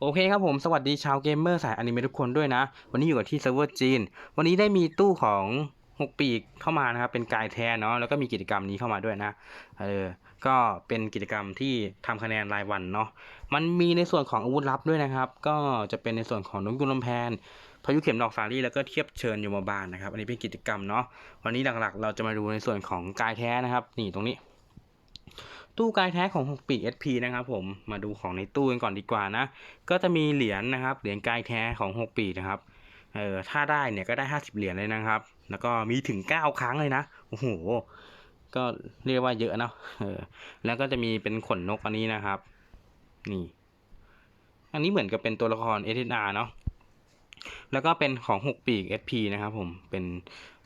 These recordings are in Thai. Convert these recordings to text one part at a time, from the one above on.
โอเคครับผมสวัสดีชาวเกมเมอร์สายอนิเมะทุกคนด้วยนะ วันนี้อยู่กับที่เซิร์ฟเวอร์จีน วันนี้ได้มีตู้ของหกปีกเข้ามานะครับ เป็นกายแท้เนาะแล้วก็มีกิจกรรมนี้เข้ามาด้วยนะเออก็เป็นกิจกรรมที่ทำคะแนนรายวันเนาะมันมีในส่วนของอาวุธลับด้วยนะครับ ก็จะเป็นในส่วนของนกยุงลำแพนพายุเข็มดอกสาลี่แล้วก็เทียบเชิญยมบาลนะครับ อันนี้เป็นกิจกรรมเนาะวันนี้หลักๆ เราจะมาดูในส่วนของกายแท้นะครับ นี่ตรงนี้ ตู้กายแท้ของ 6 ปี SP นะครับผมมาดูของในตู้กันก่อนดีกว่านะ ก็จะมีเหรียญนะครับ เหรียญกายแท้ของ 6 ปีนะครับเออถ้าได้เนี่ยก็ได้ 50 เหรียญเลยนะครับ แล้วก็มีถึง 9 ครั้งเลยนะโอ้โหก็เรียกว่าเยอะเนาะเออแล้วก็จะมีเป็นขนนกอันนี้นะครับ นี่ อันนี้เหมือนกับเป็นตัวละคร SNR เนาะแล้วก็เป็นของ 6 ปีก SP นะครับผมเป็น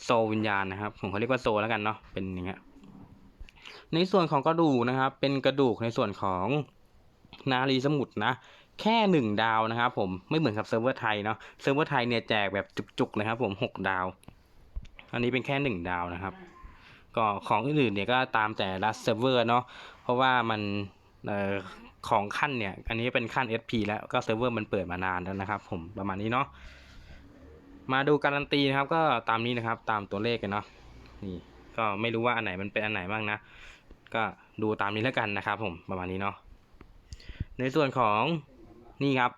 โซวิญญาณนะครับ ผมเขาเรียกว่าโซแล้วกันเนาะเป็นอย่างเงี้ย ในส่วนของกระดูกนะครับ เป็นกระดูกในส่วนของนารีสมุทรนะแค่หนึ่งดาวนะครับผมไม่เหมือนกับเซิร์ฟเวอร์ไทยเนาะเซิร์ฟเวอร์ไทยเนี่ยแจกแบบจุกๆเลยครับผมหกดาว อันนี้เป็นแค่หนึ่งดาวนะครับ ก็ของอื่นๆเนี่ยก็ตามแต่ละเซิร์ฟเวอร์เนาะเพราะว่ามันออของขั้นเนี่ย อันนี้เป็นขั้น SP แล้วก็เซิร์ฟเวอร์มันเปิดมานานแล้วนะครับ ผมประมาณนี้เนาะมาดูการันตีนะครับ ก็ตามนี้นะครับตามตัวเลขกันเนาะนี่ก็ไม่รู้ว่าอันไหนมันเป็นอันไหนบ้างนะ ก็ดูตามนี้แล้วกันนะครับ ผมประมาณนี้เนาะในส่วนของนี่ครับ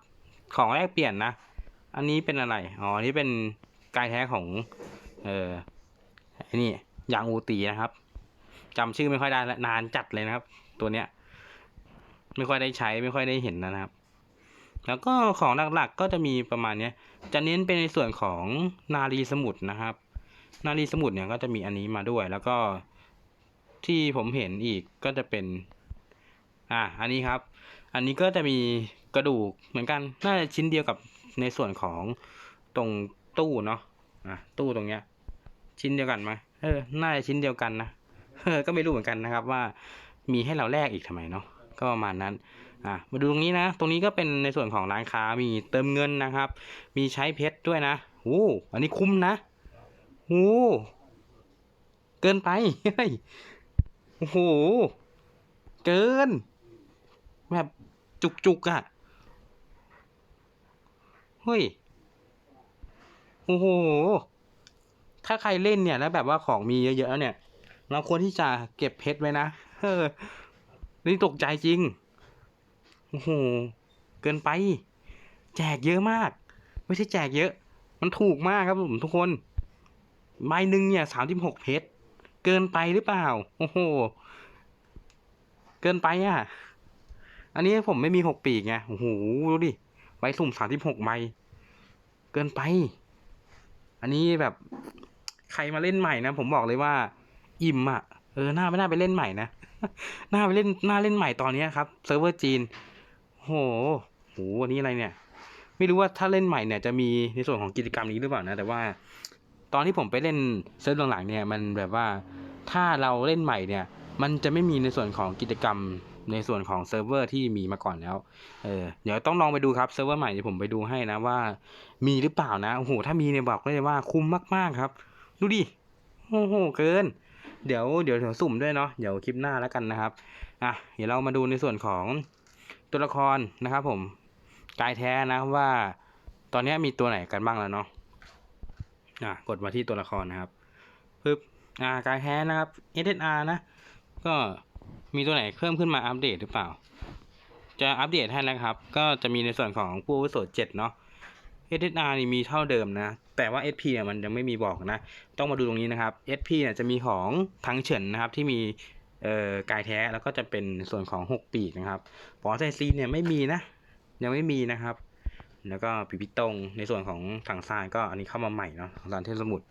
ของแลกเปลี่ยนนะ อันนี้เป็นอะไรอ๋ออันนี้เป็นกายแท้ของเออไอ้นี่ยางอูตีนะครับจำชื่อไม่ค่อยได้ละนานจัดเลยนะครับ ตัวเนี้ย ไม่ค่อยได้ใช้ไม่ค่อยได้เห็นนะครับ แล้วก็ของหลักๆก็จะมีประมาณเนี้ย จะเน้นเป็นในส่วนของนารีสมุทรนะครับ นารีสมุทรเนี่ยก็จะมีอันนี้มาด้วย แล้วก็ ที่ผมเห็นอีกก็จะเป็น อ่า อันนี้ครับ อันนี้ก็จะมีกระดูกเหมือนกัน น่าจะชิ้นเดียวกับในส่วนของตรงตู้เนาะ อะ ตู้ตรงเนี้ย ชิ้นเดียวกันไหมเออ น่าจะชิ้นเดียวกันนะ เออ ก็ไม่รู้เหมือนกันนะครับว่ามีให้เราแลกอีกทำไมเนาะ ก็ประมาณนั้น อะ มาดูตรงนี้นะ ตรงนี้ก็เป็นในส่วนของร้านค้า มีเติมเงินนะครับ มีใช้เพชรด้วยนะโอ้อันนี้คุ้มนะโอ้เกินไป เฮ้ย อ้โห เกิน แบบจุกๆอะ่ะเฮ้ย โอ้โห ถ้าใครเล่นเนี่ย แล้วแบบว่าของมีเยอะๆแล้วเนี่ย เราควรที่จะเก็บเพชรไว้นะเออนี่ตกใจจริง โอ้โห เกินไป แจกเยอะมาก ไม่ใช่แจกเยอะ มันถูกมากครับผมทุกคน ใบหนึ่งเนี่ยสามสิบหกเพชร เกินไปหรือเปล่า โอ้โห เกินไปอะ อันนี้ผมไม่มีหกปีกไง โอ้โห ดูดิใบสุ่มสามสิบหกใบ เกินไป อันนี้แบบใครมาเล่นใหม่นะ ผมบอกเลยว่า อิ่มอะ เออ หน่าไม่น่าไปเล่นใหม่นะ หน่าไปเล่น หน่าเล่นใหม่ตอนนี้ครับ เซิร์ฟเวอร์จีน โหโหวันนี้อะไรเนี่ย ไม่รู้ว่าถ้าเล่นใหม่เนี่ยจะมีในส่วนของกิจกรรมนี้หรือเปล่านะ แต่ว่า ตอนที่ผมไปเล่นเซิร์ฟหลังๆเนี่ยมันแบบว่าถ้าเราเล่นใหม่เนี่ยมันจะไม่มีในส่วนของกิจกรรมในส่วนของเซิร์ฟเวอร์ที่มีมาก่อนแล้ว เออ เดี๋ยวต้องลองไปดูครับเซิร์ฟเวอร์ใหม่เดี๋ยวผมไปดูให้นะว่า มีหรือเปล่านะ โอ้โห ถ้ามีเนี่ยบอกเลยว่าคุ้มมากๆครับ ดูดิ โอ้โห เกิน เดี๋ยวเดี๋ยวเดี๋ยวสุ่มด้วยเนาะ เดี๋ยวคลิปหน้าแล้วกันนะครับ อะ เดี๋ยวเรามาดูในส่วนของตัวละครนะครับผม กายแท้นะว่า ตอนนี้มีตัวไหนกันบ้างแล้วเนาะ อะกดมาที่ตัวละครนะครับปึ๊บอ่ากายแท้นะครับ SSR นะ ก็มีตัวไหนเพิ่มขึ้นมาอัปเดตหรือเปล่า จะอัปเดตให้นะครับ ก็จะมีในส่วนของผู้อาวุโส7เนาะ SSR นี่มีเท่าเดิมนะ แต่ว่า SP เนี่ยมันยังไม่มีบอกนะ ต้องมาดูตรงนี้นะครับ SP เนี่ยจะมีของทั้งเฉินนะครับที่มีเอ่อกายแท้แล้วก็จะเป็นส่วนของ 6 ปีกนะครับปอไซซีเนี่ยไม่มีนะ ยังไม่มีนะครับ แล้วก็ปีพิตงในส่วนของถังซานก็อันนี้เข้ามาใหม่เนาะถังซานเทพสมุทร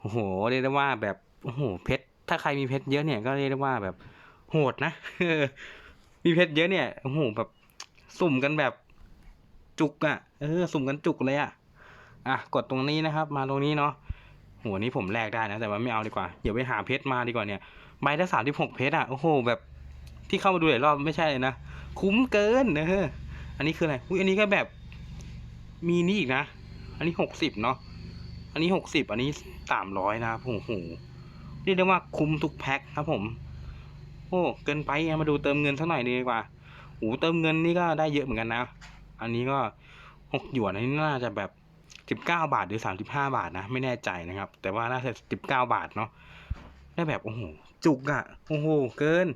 โอ้โหเรียกได้ว่าแบบโอ้โหเพชรถ้าใครมีเพชรเยอะเนี่ยก็เรียกได้ว่าแบบโหดนะมีเพชรเยอะเนี่ยโอ้โหแบบสุ่มกันแบบจุกอะ่ะเออสุ่มกันจุกเลยอะ่ะอะกดตรงนี้นะครับ มาตรงนี้เนาะโหนี้ผมแลกได้นะแต่ว่าไม่เอาดีกว่าเดี๋ยวไปหาเพชรมาดีกว่าเนี่ยใบละสามสิบหกเพชรอะโอ้โหแบบที่เข้ามาดูหลายรอบไม่ใช่เลยนะคุ้มเกินเอออันนี้คืออะไรอุ้ยอันนี้ก็แบบ มีนี่อีกนะ อันนี้หกสิบเนาะ อันนี้หกสิบอันนี้สามร้อยนะครับโอ้โหเรียกได้ว่าคุ้มทุกแพ็คครับผม โอ้ เกินไปมาดูเติมเงินสักหน่อยดีกว่าโอ้เติมเงินนี่ก็ได้เยอะเหมือนกันนะ อันนี้ก็หกหยวนอันนี้น่าจะแบบสิบเก้าบาทหรือสามสิบห้าบาทนะ ไม่แน่ใจนะครับ แต่ว่าน่าจะสิบเก้าบาทเนาะ ได้แบบโอ้โห จุกอะโอ้โห เกิน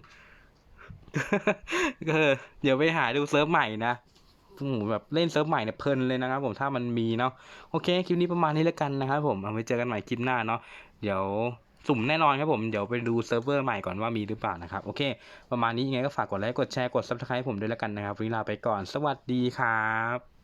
เออเดี๋ยวไปหาดูเซิร์ฟใหม่นะ แบบเล่นเซิร์ฟใหม่เนี่ยเพลินเลยนะครับ ผมถ้ามันมีเนาะโอเคคลิปนี้ประมาณนี้แล้วกันนะครับผมเอาไว้เจอกันใหม่คลิปหน้าเนาะเดี๋ยวสุ่มแน่นอนครับผม เดี๋ยวไปดูเซิร์ฟเวอร์ใหม่ก่อนว่ามีหรือเปล่านะครับ โอเค ประมาณนี้ยังไงก็ฝากกดไลค์ กดแชร์ กดซับสไคร b ์ผมด้วยแล้วกันนะครับวันนี้ลาไปก่อน สวัสดีครับ